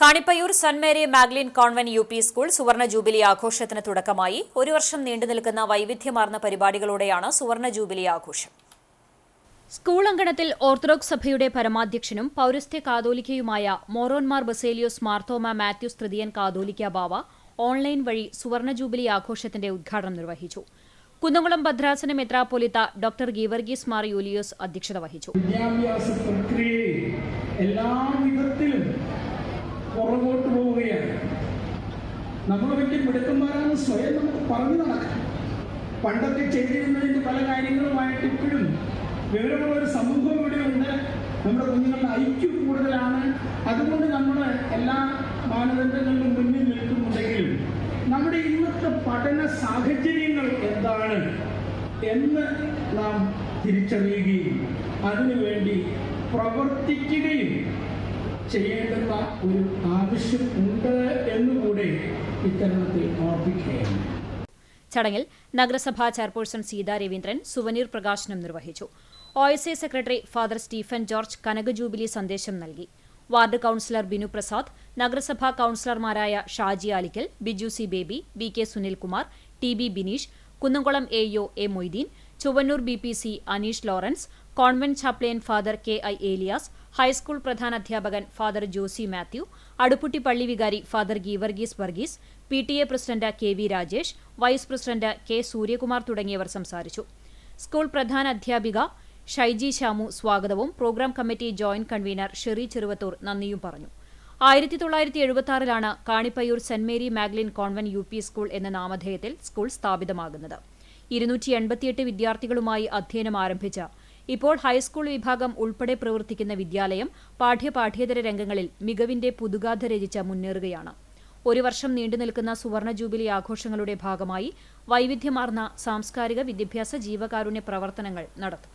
Kanippayyur saint Mary Magdalene convent U P school സുവർണ jubilee ആഘോഷത്തിന് തുടക്കമായി. ഒരു വർഷം നീണ്ടുനിൽക്കുന്ന വൈവിധ്യമാർന്ന പരിപാടികളോടെയാണ് സുവർണ ജൂബിലി ആഘോഷം. സ്കൂൾ അങ്കണത്തിൽ ഓർത്തഡോക്സ് സഭയുടെ പരമാധ്യക്ഷനും പൌരസ്ത്യ കാതോലിക്കയുമായ മോറോൻമാർ ബസേലിയോസ് മാർത്തോമ മാത്യൂസ് തൃതീയൻ കാതോലിക്ക ബാവ ഓൺലൈൻ വഴി സുവർണ ജൂബിലി ആഘോഷത്തിന്റെ ഉദ്ഘാടനം നിർവഹിച്ചു. കുന്നംകുളം ഭദ്രാസന മെത്രാപ്പൊലിത്ത ഡോക്ടർ ഗീവർഗീസ് മാർ യൂലിയോസ് അധ്യക്ഷത വഹിച്ചു. വിദ്യാഭ്യാസ പ്രക്രിയയിൽ എല്ലാ വിധത്തിലും പുറകോട്ട് പോവുകയാണ്. വലിയ മിടുക്കന്മാരാണ് സ്വയം നമുക്ക് പറഞ്ഞു നടക്കാം. പണ്ടൊക്കെ ചെയ്തിരുന്നതിന്റെ പല കാര്യങ്ങളുമായിട്ട് ഇപ്പോഴും വിവരമുള്ള ഒരു സമൂഹം ഇവിടെയുണ്ട് നമ്മുടെ കുഞ്ഞുങ്ങളുടെ ഐക്യം കൂടുതലാണ്. അതുകൊണ്ട് നമ്മൾ എല്ലാ മാനദണ്ഡങ്ങളിലും മുന്നിൽ നിൽക്കുന്നുണ്ടെങ്കിലും നമ്മുടെ ഇന്നത്തെ പഠന സാഹചര്യങ്ങൾ എന്താണ് എന്ന് നാം തിരിച്ചറിയുകയും അതിനുവേണ്ടി പ്രവർത്തിക്കുകയും ചെയ്യേണ്ടുന്ന ഒരു ആവശ്യം ഉണ്ട് എന്നുകൂടെ ഇത്തരണത്തിൽ ഓർപ്പിക്കുകയാണ് ചടങ്ങിൽ നഗരസഭാ ചെയർപേഴ്സൺ സീതാ രവീന്ദ്രൻ സുവനീർ പ്രകാശനം നിർവഹിച്ചു. O S A secretary father Stephen George Kanaka jubilee സന്ദേശം നൽകി. വാർഡ് കൌൺസിലർ ബിനു പ്രസാദ് നഗരസഭാ കൌൺസിലർമാരായ Shaji Alikkal Biju C Baby B K Sunilkumar T B Bineesh Kunnamkulam A O A Moideen Chuvannur B P C Aneesh Lawrence convent chaplain father K I Elias high school പ്രധാനാധ്യാപകൻ father Josy Mathew Aduputty പള്ളി വികാരി father Geevarghese Varghese P T A president K V Rajesh vice president K Suryakumar തുടങ്ങിയവർ സംസാരിച്ചു. School പ്രധാന അധ്യാപിക ഷൈജി ഷാമു സ്വാഗതവും programme committee joint convener Sheri Cheruvathur നന്ദിയും പറഞ്ഞു. ആയിരത്തി തൊള്ളായിരത്തി എഴുപത്തി ആറിലാണ് Kanippayyur saint Mary Magdalene convent U P school എന്ന നാമധേയത്തിൽ സ്കൂൾ സ്ഥാപിതമാകുന്നത്. ഇരുന്നൂറ്റി എൺപത്തിയെട്ട് വിദ്യാർത്ഥികളുമായി അധ്യയനം ആരംഭിച്ച ഇപ്പോൾ ഹൈസ്കൂൾ വിഭാഗം ഉൾപ്പെടെ പ്രവർത്തിക്കുന്ന വിദ്യാലയം പാഠ്യപാഠ്യേതര രംഗങ്ങളിൽ മികവിന്റെ പുതുഗാഥ രചിച്ച മുന്നേറുകയാണ്. ഒരു വർഷം നീണ്ടുനിൽക്കുന്ന സുവർണ ജൂബിലി ആഘോഷങ്ങളുടെ ഭാഗമായി വൈവിധ്യമാർന്ന സാംസ്കാരിക വിദ്യാഭ്യാസ ജീവകാരുണ്യ പ്രവർത്തനങ്ങൾ നടത്തും.